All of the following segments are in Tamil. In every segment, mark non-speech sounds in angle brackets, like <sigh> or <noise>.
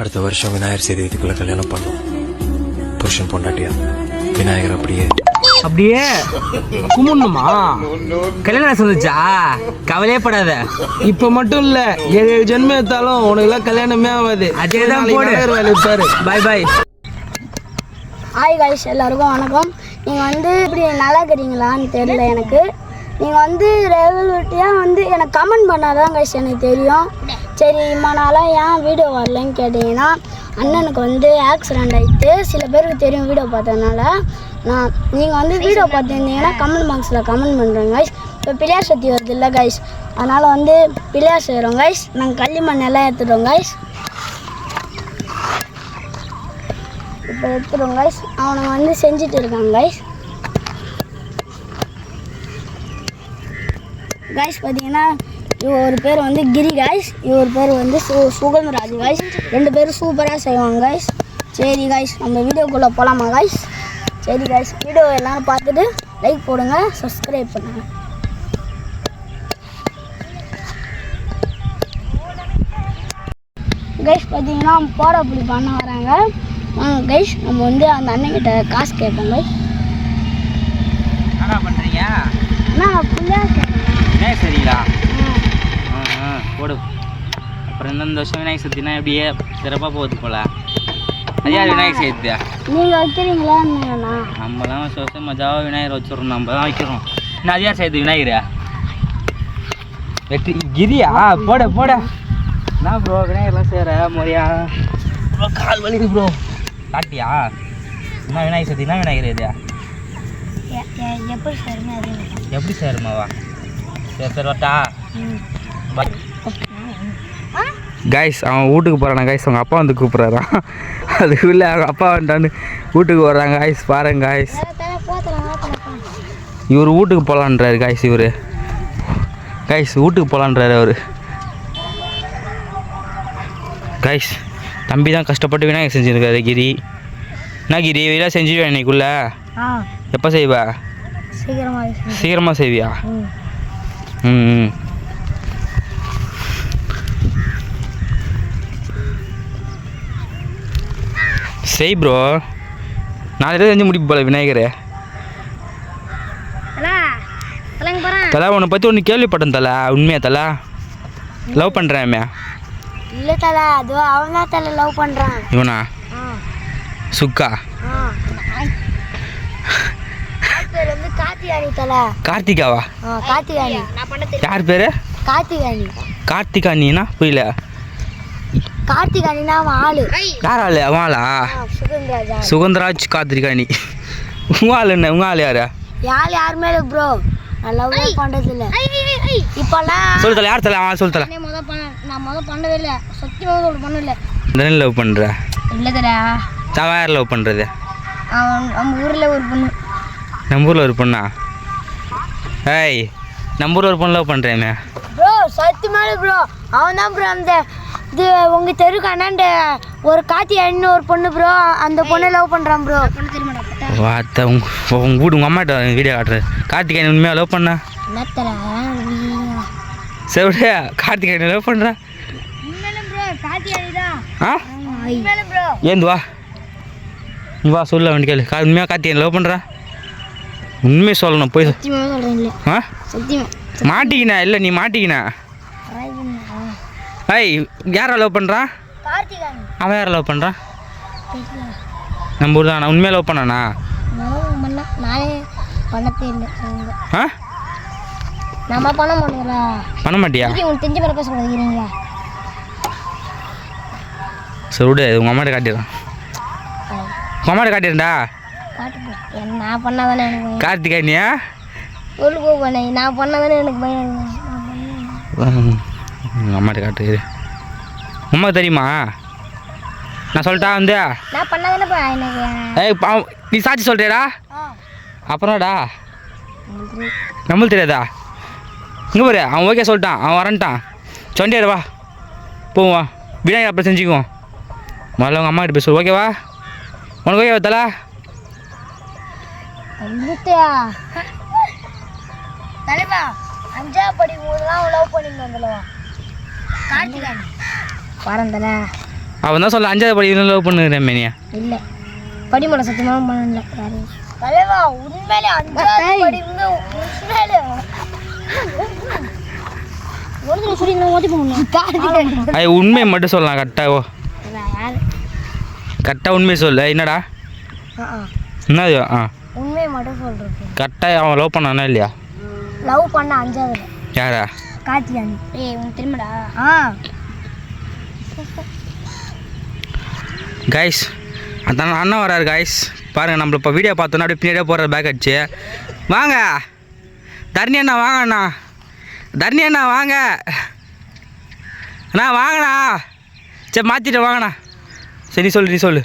அடுத்த வருஷம் விநாயகர் சதுர்த்திக்குள்ள கல்யாணம் பண்ணோம். புருஷன் பொண்டாட்டியா? விநாயகர் அப்படியே. அப்படியே? கும்பிடணுமா கல்யாணம் சொல்லுச்சா கவலையே படாத இப்ப மட்டும் இல்ல ஏழு ஜென்மம் எடுத்தாலும் உனக்கு எல்லாம் கல்யாணமே ஆகாது. அதேதான் போடு. வேலை பாரு பாய் பாய் ஹாய் காய்ஸ் எல்லாருக்கும் வணக்கம். நீங்கள் வந்து இப்படி நல்லா இருக்கிறீங்களான்னு தெரியல எனக்கு. நீங்கள் வந்து ரெகுலட்டியாக வந்து எனக்கு கமெண்ட் பண்ணாதான் கைஸ் எனக்கு தெரியும். சரி இம்மா நாளாக ஏன் வீடியோ வரலன்னு கேட்டிங்கன்னா அண்ணனுக்கு வந்து ஆக்சிடெண்ட் ஆகிட்டு சில பேருக்கு தெரியும் வீடியோ பார்த்ததுனால நான் நீங்கள் வந்து வீடியோ பார்த்துருந்தீங்கன்னா கமெண்ட் பாக்ஸில் கமெண்ட் பண்ணுறேங்க கைஸ் இப்போ பிள்ளையார் சக்தி வருது இல்லை கைஸ் அதனால் வந்து பிள்ளையார் செய்கிறோம் கைஸ் நாங்கள் களிமண் எல்லாம் எடுத்துட்டோம் கைஸ் இப்போ எடுத்துருவோம் கைஸ் அவனை வந்து செஞ்சுட்டு இருக்காங்க கைஸ் கைஸ் பார்த்தீங்கன்னா இவர் பேர் வந்து கிரி கைஸ் இவர் பேர் வந்து சு சுகந்தராஜ் கைஸ் ரெண்டு பேரும் சூப்பராக செய்வாங்க கைஸ் சரி கைஸ் நம்ம வீடியோக்குள்ளே போகலாமா கைஸ் சரி கைஸ் வீடியோ எல்லாரும் பார்த்துட்டு லைக் போடுங்க சப்ஸ்கிரைப் பண்ணுங்க. கைஸ் பார்த்தீங்கன்னா போட அப்படி பண்ண வராங்க. வாங்க கைஸ் நம்ம வந்து அந்த அண்ணன்கிட்ட காசு கேட்போம் கைஸ் என்ன பண்றீங்க? அண்ணா பிள்ளையார் கேட்கணும் விநாயகர் சரிங்களா போடு. அப்புறம் இந்த வருஷம் விநாயகர் சதுர்த்தினா எப்படியே சிறப்பாக போகுது போல. யார் விநாயகர் சதுர்த்தியா? நீங்கள் வைக்கிறீங்களா என்னண்ணா நம்ம தான் வருஷம் வருஷம் மஜாவாக விநாயகர் வச்சிடுறோம். நம்ம தான் வைக்கிறோம். இன்னும் அது யார் சேர்த்து விநாயகரா? வெற்றி கிரியா? போட போட. என்ன ப்ரோ விநாயகர்லாம் சேர முறையா ப்ரோ கால் வலிக்குது ப்ரோ காட்டியா? என்ன விநாயகர் சதுர்த்தி என்ன விநாயகர் இது? எப்படி சார் அதே எப்படி சேருமாவா? சரி சரி வட்டா கைஸ் அவன் வீட்டுக்கு போகிறான் கைஸ் அவங்க அப்பா வந்து கூப்பிட்றாரான் அதுக்குள்ளே அவங்க அப்பா வந்துட்டான்னு வீட்டுக்கு வர்றாங்க. கைஸ் பாருங்க கைஸ் இவர் வீட்டுக்கு போகலான்றாரு கைஸ் இவர். கைஸ் வீட்டுக்கு போகலான்றாரு அவர். கைஸ் தம்பி தான் கஷ்டப்பட்டு விநாயகர் செஞ்சுருக்காரு கிரி. என்ன கிரி? இதெல்லாம் செஞ்சுருவேன் இன்னைக்குள்ள? எப்போ செய்வா? சீக்கிரமாக சீக்கிரமாக செய்வியா? ம் ம். செய் ப்ரோ நாலு செஞ்சு முடிப்பு போல விநாயகர். தலா உன்னை பற்றி ஒன்று கேள்விப்பட்டேன் தலா. உண்மையா தலா? லவ் பண்ணுறேன் இல்லை தலை அதுவோ அவன் தலை லவ் பண்ணுறான் இவனா? சுக்கா? கார்த்திகாவா? கார்த்திகாணி. நான் யார் பேர்? கார்த்திகாணி. கார்த்திகா நீனா கார்த்திகாணினா அவன் ஆளு. யார் ஆள்? அவளா ஆ, சுகந்தராஜா சுகந்தராஜ் கார்த்திகாணி. உங்க ஆள் என்ன? உங்க ஆள் யாரு? யார் யாருமே இல்லை ப்ரோ நான் லவ்வே பண்ணுறது இல்லை இப்போல்லாம் சொல்லு தல யார் தல? அவன் சொல்லு தல. நான் முத பண்ண நான் முத பண்ணவே இல்லை சத்தியமாக ஒரு பண்ணல தானே லவ் பண்ணுற இல்லை யார் லவ் பண்ணுறது அவன் நம்ம ஊரில் ஒரு பொண்ணு. நம்ம ஊரில் ஒரு பொண்ணா? ஏய் நம்ம ஊரில் ஒரு பொண்ணு லவ் பண்ணுறேமே ப்ரோ சத்தியமாக ப்ரோ அவன் தான் ப்ரோ அந்த இது உங்கள் தெருக்கு அண்ணாண்ட ஒரு கார்த்திகாணின்னு ஒரு பொண்ணு ப்ரோ அந்த பொண்ணை லவ் பண்ணுறான் ப்ரோ வாத்த உங்க உங்கள் வீடு உங்கள் அம்மாட்ட வீடியோ காட்டுறேன். கார்த்திகேயன் உண்மையாக லவ் பண்ணா? சரி விடு கார்த்திகேயன் லவ் ப்ரோ ஏந்து வா? நீ வா சொல்ல வேண்டிய கேளு. கா உண்மையாக கார்த்திகேயன் லவ் பண்ணுறா உண்மையை சொல்லணும் போய் மாட்டிக்கினா இல்லை நீ மாட்டிக்கினா? ஏய் யாரை லவ் பண்ணுறா கார்த்திகாணி அவன் யாரை லவ் பண்ணுறான் நம்ம ஊர் தான்? உண்மையாக லவ் பண்ணானா? ஆ? நம்ம பண்ண மாட்டோங்களா பண்ண மாட்டியா? உங்களுக்கு தெரிஞ்ச பிறக்க சொல்லுறீங்களா சரி விடு உங்கள் அம்மாட்ட காட்டிடுறான். உங்கள் அம்மாட்ட காட்டிடுறா காட்டு bro. என்ன நான் பண்ணாதானே எனக்கு பயம். கார்த்திகேயனியா சொல்லுக்கோ பண்ண நான் பண்ணாதானே எனக்கு பயம். உங்கள் அம்மாட்ட காட்டு. அம்மா தெரியுமா? நான் சொல்லிட்டா வந்து? ஏய் நீ சாட்சி சொல்றியாடா? அப்புறம்டா நம்மளுக்கு தெரியாதா. இங்கே பாரு அவன் ஓகே சொல்லிட்டான் அவன் வரன்ட்டான். சொண்டியாரு வா. போவோம் வா. விநாயகர் அப்புறம் செஞ்சுக்குவோம். முதல்ல உங்கள் அம்மா கிட்ட பேசு ஓகேவா? உனக்கு ஓகேவா தலா? தலைவா அஞ்சாவது படிக்கும் போதெல்லாம் லவ் பண்ணிட்டு வந்தலவா தல அவன் தான் சொல்ல அஞ்சாவது படிக்கணும் லவ் பண்ணுறேன் மேனியா. இல்லை. படிமலை சத்தியமாக பண்ணல. யாரும் தலைவா உண்மையிலே அஞ்சாவது படிப்பு உண்மையிலே. ஒரு சொல்லி நான் ஓட்டி போகணும் அது உண்மையை மட்டும் சொல்லலாம் கரெக்டாக கரெக்டாக உண்மையை சொல்லு. என்னடா? என்னது? ஆ. உண்மையை மட்டும் சொல்கிறேன் கரெக்டாக அவன் லவ் பண்ணானா இல்லையா? லவ் பண்ண அஞ்சாவது யாரா? கார்த்திகானி ஏய் உனக்கு தெரியுமாடா? ஆ. கைஸ் அதான் அண்ணன் வராரு கைஸ் பாருங்கள் நம்மள இப்போ வீடியோ பார்த்தோன்னா அப்படியே பின்னாடியே போகிற பேக் அடிச்சு. வாங்க. தரணி அண்ணா வாங்க அண்ணா. தரணி அண்ணா வாங்க. அண்ணா வாங்கண்ணா. சரி மாற்றிட்டு வாங்கண்ணா. சரி நீ சொல்லு நீ சொல்லு.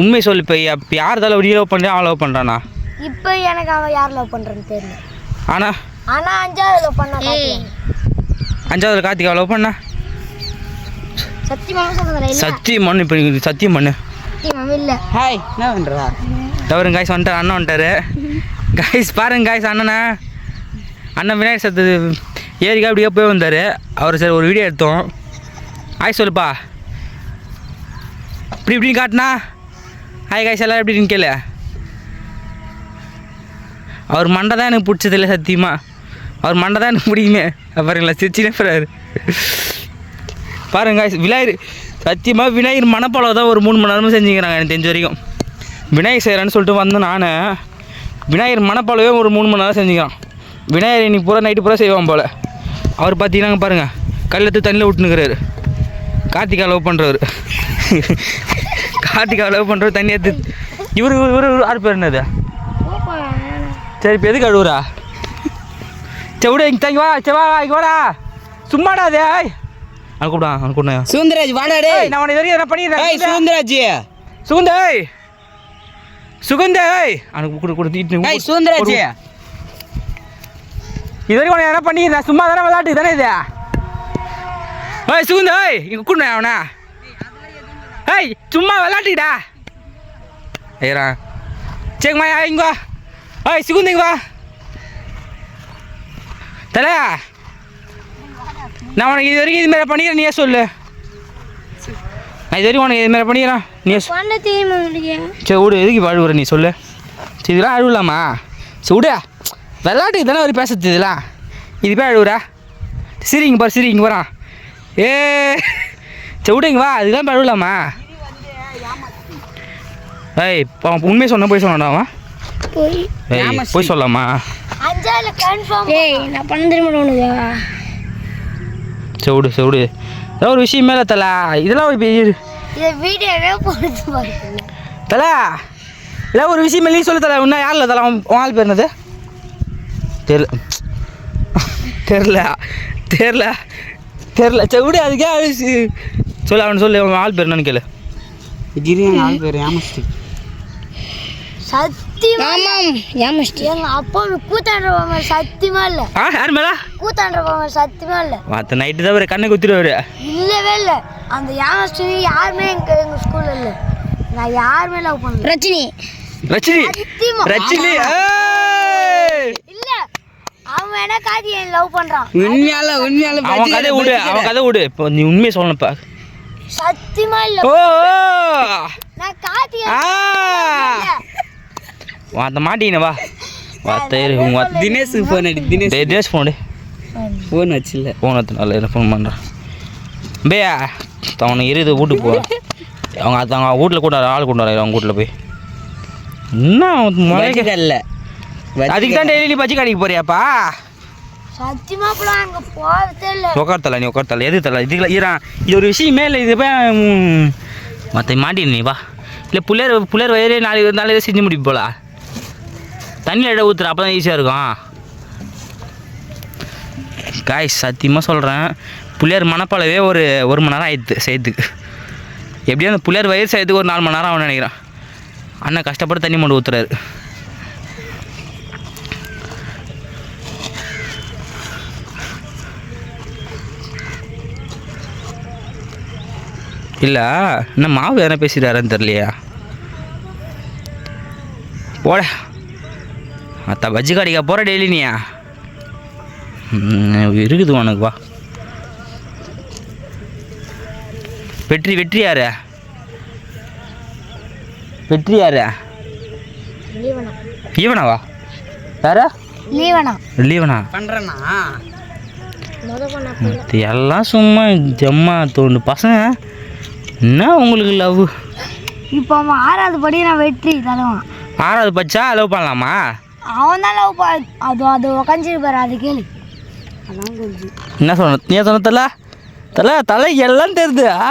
உண்மை சொல்லு இப்போ இப்போ யார் தலை நீ லவ் பண்ணுறேன் அவன் லவ் பண்ணுறானா இப்போ எனக்கு அவன் யார் லவ் பண்ணுறேன்னு தெரியல. ஆனால் ஆனால் அஞ்சாவது லவ் பண்ண கார்த்திகானி அஞ்சாவது கார்த்திகா லவ் பண்ணா? சத்தியமாக சொல்கிறேன் இல்லை. சத்தியம் பண்ணு இப்போ சத்தியம் பண்ணு இல்லை. ஹாய் என்ன பண்ணுறா தவறுங்க காய்ஸ் வந்துட்டார் அண்ணன் வந்துட்டாரு. காய்ஸ் பாருங்க காய்ஸ் அண்ணனை. அண்ணன் விநாயகர் சத்து ஏரிக்கா அப்படியே போய் வந்தார். அவர் சரி ஒரு வீடியோ எடுத்தோம். ஆய் சொல்லுப்பா. இப்படி இப்படின்னு காட்டினா? ஹாய் காய்ஸ் எல்லாம் எப்படின்னு கேளு. அவர் மண்டை தான் எனக்கு பிடிச்சதில்ல சத்தியமாக அவர் மண்டை தான் எனக்கு பிடிக்குமே பாருங்களா சிரிச்சினே போகிறாரு பாருங்க விநாயகர் சத்தியமாக விநாயகர் மணப்பளவு தான் ஒரு மூணு மணி நேரமும் செஞ்சுக்கிறாங்க எனக்கு தெரிஞ்ச வரைக்கும் விநாயகர் செய்கிறேன்னு சொல்லிட்டு வந்தேன் நான் விநாயகர் மணப்பளவே ஒரு மூணு மணி நேரம் செஞ்சுக்கிறான் விநாயகர் இன்னைக்கு பூரா நைட்டு பூரா செய்வான் போல் அவர் பார்த்தீங்கன்னா பாருங்கள் கல்லத்து தண்ணியில் விட்டுனுக்கிறாரு கார்த்திகா லவ் பண்ணுறவர் கார்த்திகா லவ் பண்ணுறவர் தண்ணி எடுத்து இவரு இவர் இவரு ஆறு பேர் என்னது சரி இப்போ எதுக்கு அழுவுறா சரி விடு இங்கே தங்கி வா சரி வா இங்கே வாடா. சும்மாடா அது அவன் கூப்பிடா அவன் கூப்பிடா சுந்தராஜ் வாடா டே ஏய் நான் உனக்கு வரைக்கும் என்ன ஏய் பண்ணிடுறேன் சுந்தராஜ். சுகுந்தேய் சுகுந்தேய் அவனுக்கு கொடு கொடுத்து ஏய் சுந்தராஜ். இது வரைக்கும் உனக்கு என்ன பண்ணிடுறேன் சும்மா தானே விளையாட்டு தானே இது? ஏய் சுகுந்தேய் இங்கே கூப்பிடு அவனா. ஏய் சும்மா விளையாட்டுடா ஐயரா. சரிம்மா இங்க வா. ஏய் சுகுந்து இங்க வா. தல. நான் உனக்கு இது வரைக்கும் இது மாதிரி பண்ணிடுறேன் நீயே சொல்லு. நான் இது வரைக்கும் உனக்கு இது மாதிரி பண்ணிடுறேன் நீயே சொல் பண்ண தெரியுமா உங்களுக்கு சரி விடு எதுக்கு அழுவுற நீ சொல்லு. சரி இதெல்லாம் அழுவலாமா? சரி விடு. விளாட்டுக்கு தானே ஒரு பேசுறது இதெல்லாம். இது போய் அழுவுறா? சரி இங்கே பாரு சரி இங்கே போகிறான் ஏ. சரி விடு இங்க வா. இதுதான் போய் அழுவலாமா? ஏய் உண்மையை சொன்ன போய் சொன்னான்டா அவன். போய். ஏய் அஞ்சாவது கன்ஃபார்ம் ஏய் நான் பண்ண தெரியுமா உனக்கு? சரி விடு சரி விடு ஏதோ ஒரு விஷயம் மேலே தல. இதெல்லாம் ஒரு பெரிய இதை வீடியோவே போடுறது பாருங்க தல இல்லை ஒரு விஷயம் மேலே சொல்லு தல. இன்னும் யாரில் தல? அவன் உன் ஆள் பேர் என்னது? தெரில. தெரில. தெரில. தெரில. சரி விடு அதுக்கே சொல்லு அவன் சொல்லு அவன் ஆள் பேர் என்னன்னு கேளு. கிரியன் ஆள் பேர் ஏமாஸ்டி சத்தியமா ஆமாம் ஏமாஸ்டி எங்க அப்பா கூத்தாண்டவங்க சத்தியமா இல்ல. ஆ யார் மேலே? கூத்தாண்டவங்க சத்தியமா இல்ல. மற்ற நைட்டு தான் ஒரு கண்ணை குத்திடுவார் இல்லவே இல்ல. அந்த யாமஸ்டி யாருமே எங்க எங்க ஸ்கூல்ல இல்ல. நான் யாருமே லவ் பண்ணல. சத்தியமா. ரச்சினி ஏய்! இல்ல. அவன் வேணா காதி என் லவ் பண்றான்? உண்மையால உண்மையால அவன் கதை விடு அவன் கதை விடு. இப்போ நீ உண்மையை சொல்லணும்ப்பா. சத்தியமா இல்ல. ஓ நான் காதி ஆ! அந்த மாட்டீங்க வா. வா தேரு உங்க வா தினேஷ் ஃபோன் அடி தினேஷ் தினேஷ் ஃபோன் ஃபோன் வச்சில்ல. ஃபோன் எடுத்துனால என்ன ஃபோன் பண்ணுறான் பேயா அவனை இரு இது வீட்டுக்கு போ. அவங்க அது அவங்க வீட்டில் கூட ஆள் கொண்டு வர அவங்க வீட்டில் போய். என்ன மழைக்கு இல்ல. அதுக்கு தான் டெய்லி நீ பஜ்ஜி கடைக்கு போறியாப்பா? சத்தியமா அப்பலாம் அங்க போறதே இல்ல. உட்கார் தலை நீ உட்கார் தலை எது தலை? இதுல ஈரா இது ஒரு விஷயமே இல்லை இது போய் மற்ற மாட்டி நீ வா. இல்லை புள்ளையர் புள்ளையர் வயிறே நாளைக்கு நாளைக்கு செஞ்சு முடிப்பு போல தண்ணியில் இட ஊற்றுற அப்போ தான் ஈஸியாக இருக்கும். காய் சத்தியமாக சொல்கிறேன் புள்ளையார் மணப்பாலவே ஒரு ஒரு மணி நேரம் ஆயிடுது செய்யறதுக்கு. எப்படியும் அந்த பிள்ளையார் வயிறு செய்யறதுக்கு ஒரு நாலு மணி நேரம் ஆகும்னு நினைக்கிறேன். அண்ணன் கஷ்டப்பட்டு தண்ணி மொண்டு ஊற்றுறாரு இல்லை என்ன மாவு எதனா பேசிட்டாருன்னு தெரியலையா. போட. அத்தா பஜ்ஜி கடைக்கா போகிற டெய்லி நீயா இருக்குது உனக்கு வா. வெற்றி வெற்றி யாரு? வெற்றி யாரு? லீவனா. ஈவனாவா யாரா? லீவனா. லீவனா? பண்றேன்னா முத பண்ண இது எல்லாம் சும்மா ஜம்மா தோண்டு. பசங்க என்ன உங்களுக்கு லவ்? இப்போ ஆறாவது படி நான் வெற்றி தருவான். ஆறாவது பச்சா லவ் பண்ணலாமா? அவன் தான் லவ் அது அது உக்காஞ்சிருப்பாரு அது கேளு. அதான் கொஞ்சம் என்ன சொன்ன நீ சொன்ன தல? தல தலை எல்லாம் தெரியுது. ஆ?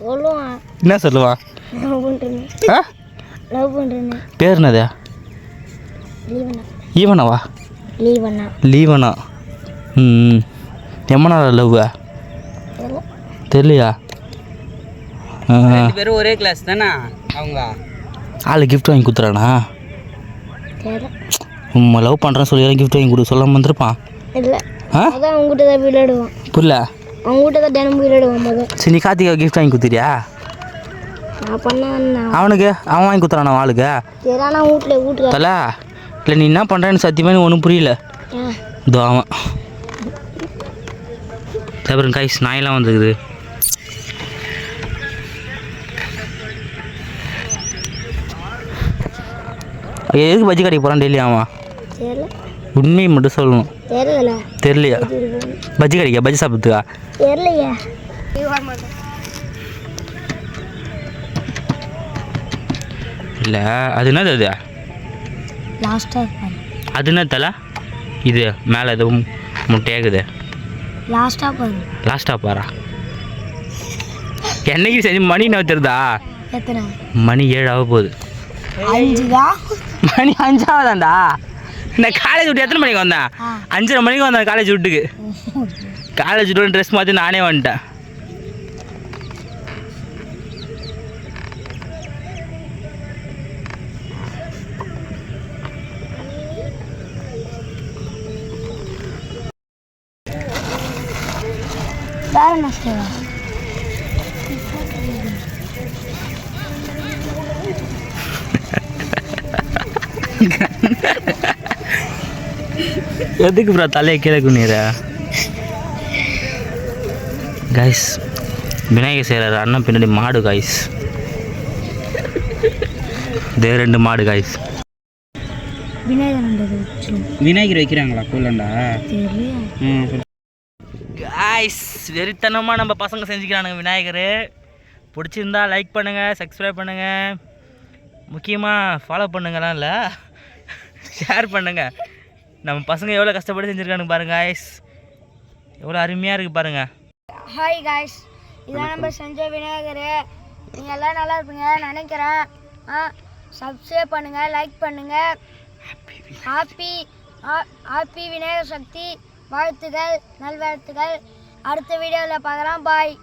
சொல்லுவான். என்ன சொல்லுவான்? லவ் பண்ணுறேன்னு ஆ? லவ் பண்ணுறேன்னு பேர் என்னது? லீவனா ஈவனாவா? லீவனா லீவனா ம் எம்மனா லவ் தெரியலையா? ரெண்டு பேரும் ஒரே கிளாஸ் தானே அவங்க? ஆளு கிஃப்ட் வாங்கி கொடுத்துறானா? உம்மா லவ் பண்ணுறேன்னு சொல்லி கிஃப்ட் வாங்கி கொடு சொல்லாம வந்திருப்பான் இல்லை. அதான் அவங்ககிட்ட தான் விளையாடுவான் புரியல. அவங்ககிட்ட தான் தினமும் விளையாடுவான் மொதல். சரி நீ கார்த்திகா கிஃப்ட் வாங்கி பண்ண அவனுக்கு? அவன் வாங்கி கொடுத்துறானா ஆளுக்கு? ஆனால் வீட்டில் வீட்டுக்கு தல இல்லை நீ என்ன பண்ணுறேன்னு சத்தியமாக ஒன்றும் புரியல. இதோ அவன். அப்புறம் கைஸ் நாயெல்லாம் வந்துருக்குது. எதுக்கு பஜ்ஜி கடைக்கு போகிறான் டெய்லி தெரியல. உண்மையை மட்டும் சொல்லணும். தெரியல தெரியலையா? பஜ்ஜி கடைக்கா? பஜ்ஜி சாப்பிட்டுக்கா தெரியலையே. இல்லை அது என்னது அது? லாஸ்ட்டாக அது என்ன தலை? இது மேலே எதுவும் முட்டையாகுது லாஸ்ட்டாக பாரு லாஸ்ட்டாக பாரா என்னைக்கு சரி மணி எத்தனை? மணி ஏழு ஆக போகுது. அஞ்சு தான் மணி அஞ்சாவதாண்டா நான் காலேஜ் விட்டு எத்தனை மணிக்கு வந்தேன்? அஞ்சரை மணிக்கு வந்தேன் காலேஜ் விட்டுக்கு. காலேஜ் விட்டு ட்ரெஸ் மாற்றி நானே வந்துட்டேன். வேற என்ன செய்வா எதுக்கு ப்ரோ தலையை கீழே குனிற கைஸ் விநாயகர் செய்கிறார் அண்ணன் பின்னாடி மாடு காய்ஸ் இதே ரெண்டு மாடு காய்ஸ் விநாயகர் வைக்கிறாங்களா? கூலண்டா? காய்ஸ் வெறித்தனமாக நம்ம பசங்க செஞ்சுக்கிறானுங்க விநாயகர். பிடிச்சிருந்தா லைக் பண்ணுங்கள் சப்ஸ்கிரைப் பண்ணுங்கள் முக்கியமாக ஃபாலோ பண்ணுங்கலாம் இல்லை. ஷேர் <laughs> பண்ணுங்கள் நம்ம பசங்க எவ்வளோ கஷ்டப்பட்டு செஞ்சுருக்கானுங்க பாருங்க காய்ஸ் எவ்வளோ அருமையாக இருக்குது பாருங்கள் ஹாய் காய்ஸ் இதான் நம்ம செஞ்ச விநாயகர். நீங்கள் எல்லாம் நல்லா இருப்பீங்க நினைக்கிறேன். ஆ சப்ஸ்கிரைப் பண்ணுங்கள் லைக் பண்ணுங்கள் ஹாப்பி ஹாப்பி விநாயகர் சக்தி வாழ்த்துக்கள் நல்வாழ்த்துக்கள் அடுத்த வீடியோவில் பார்க்கலாம். பாய்